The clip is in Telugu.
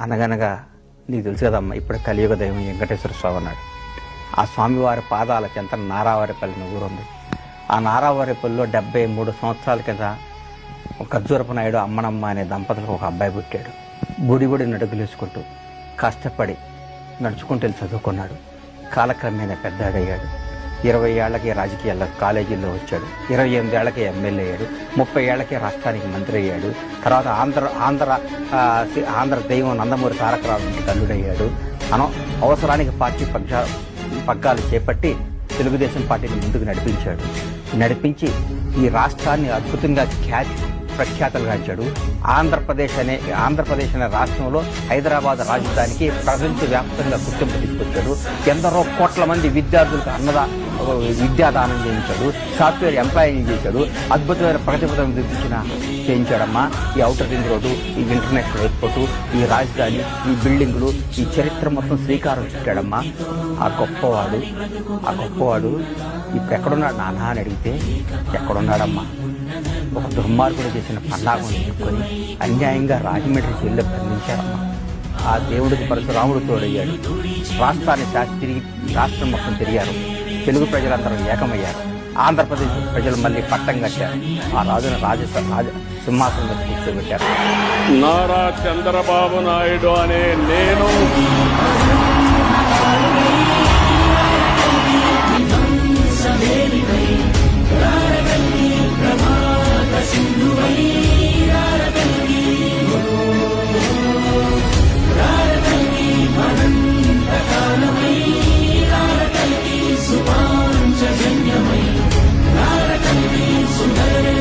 అనగనగా నీకు తెలుసు కదమ్మా ఇప్పుడు కలియుగ దైవం వెంకటేశ్వర స్వామి అన్నాడు ఆ స్వామివారి పాదాల చెంత నారావారిపల్లి ఊరు ఉంది ఆ నారావారిపల్లిలో డెబ్బై మూడు సంవత్సరాల కింద ఖర్జూరపు నాయుడు అమ్మనమ్మ అనే దంపతులకు ఒక అబ్బాయి పుట్టాడు. గుడి నడుగులేసుకుంటూ కష్టపడి నడుచుకుంటూ వెళ్ళి చదువుకున్నాడు. కాలక్రమేణా పెద్దాడయ్యాడు ఇరవై ఏళ్ళకి రాజకీయాల్లో కాలేజీల్లో వచ్చాడు. ఇరవై ఎనిమిది ఏళ్ళకి ఎమ్మెల్యే అయ్యాడు. ముప్పై ఏళ్ళకి రాష్ట్రానికి మంత్రి అయ్యాడు. తర్వాత ఆంధ్ర ఆంధ్ర ఆంధ్ర దైవం నందమూరి తారక రామారావు తల్లుడయ్యాడు మనం అవసరానికి పార్టీ పక్ష పగ్గాలు చేపట్టి తెలుగుదేశం పార్టీని ముందుకు నడిపించాడు. నడిపించి ఈ రాష్ట్రాన్ని అద్భుతంగా ఖ్యాతి ప్రఖ్యాతలు గాంచాడు ఆంధ్రప్రదేశ్ అనే ఆంధ్రప్రదేశ్ అనే రాష్ట్రంలో హైదరాబాద్ రాజధానికి ప్రపంచ వ్యాప్తంగా గుర్తింపు తీసుకొచ్చాడు. ఎందరో కోట్ల మంది విద్యార్థులకు అన్నదా విద్యాదానం చేయించాడు సాఫ్ట్వేర్ ఎంప్లాయింగ్ చేశాడు అద్భుతమైన ప్రగతి పథకం చేయించాడమ్మా. ఈ అవుటర్ రింగ్ రోడ్డు ఈ ఇంటర్నేషనల్ ఎయిర్పోర్టు ఈ రాజధాని ఈ బిల్డింగులు ఈ చరిత్ర మొత్తం శ్రీకారం చుట్టాడమ్మా. ఆ గొప్పవాడు ఆ గొప్పవాడు ఇప్పుడు ఎక్కడున్నాడు నాన్న అని అడిగితే ఎక్కడున్నాడమ్మా? ఒక దుర్మార్గుడు చేసిన పన్నాగం ఎత్తుకొని అన్యాయంగా రాజమండ్రి జైల్లో బంధించారమ్మా ఆ దేవుడికి పరశురాముడు తోడయ్యాడు. రాష్ట్రాన్ని శాస్త్రి తిరిగి రాష్ట్రం మొత్తం తిరిగారు. తెలుగు ప్రజలందరూ ఏకమయ్యారు. ఆంధ్రప్రదేశ్ ప్రజలు మళ్ళీ పట్టం కట్టారు. ఆ రాజును రాజ రాజ సింహాసనం కూర్చోబెట్టారు. నారా చంద్రబాబు నాయుడు అనే నేను तन्वी सुंदर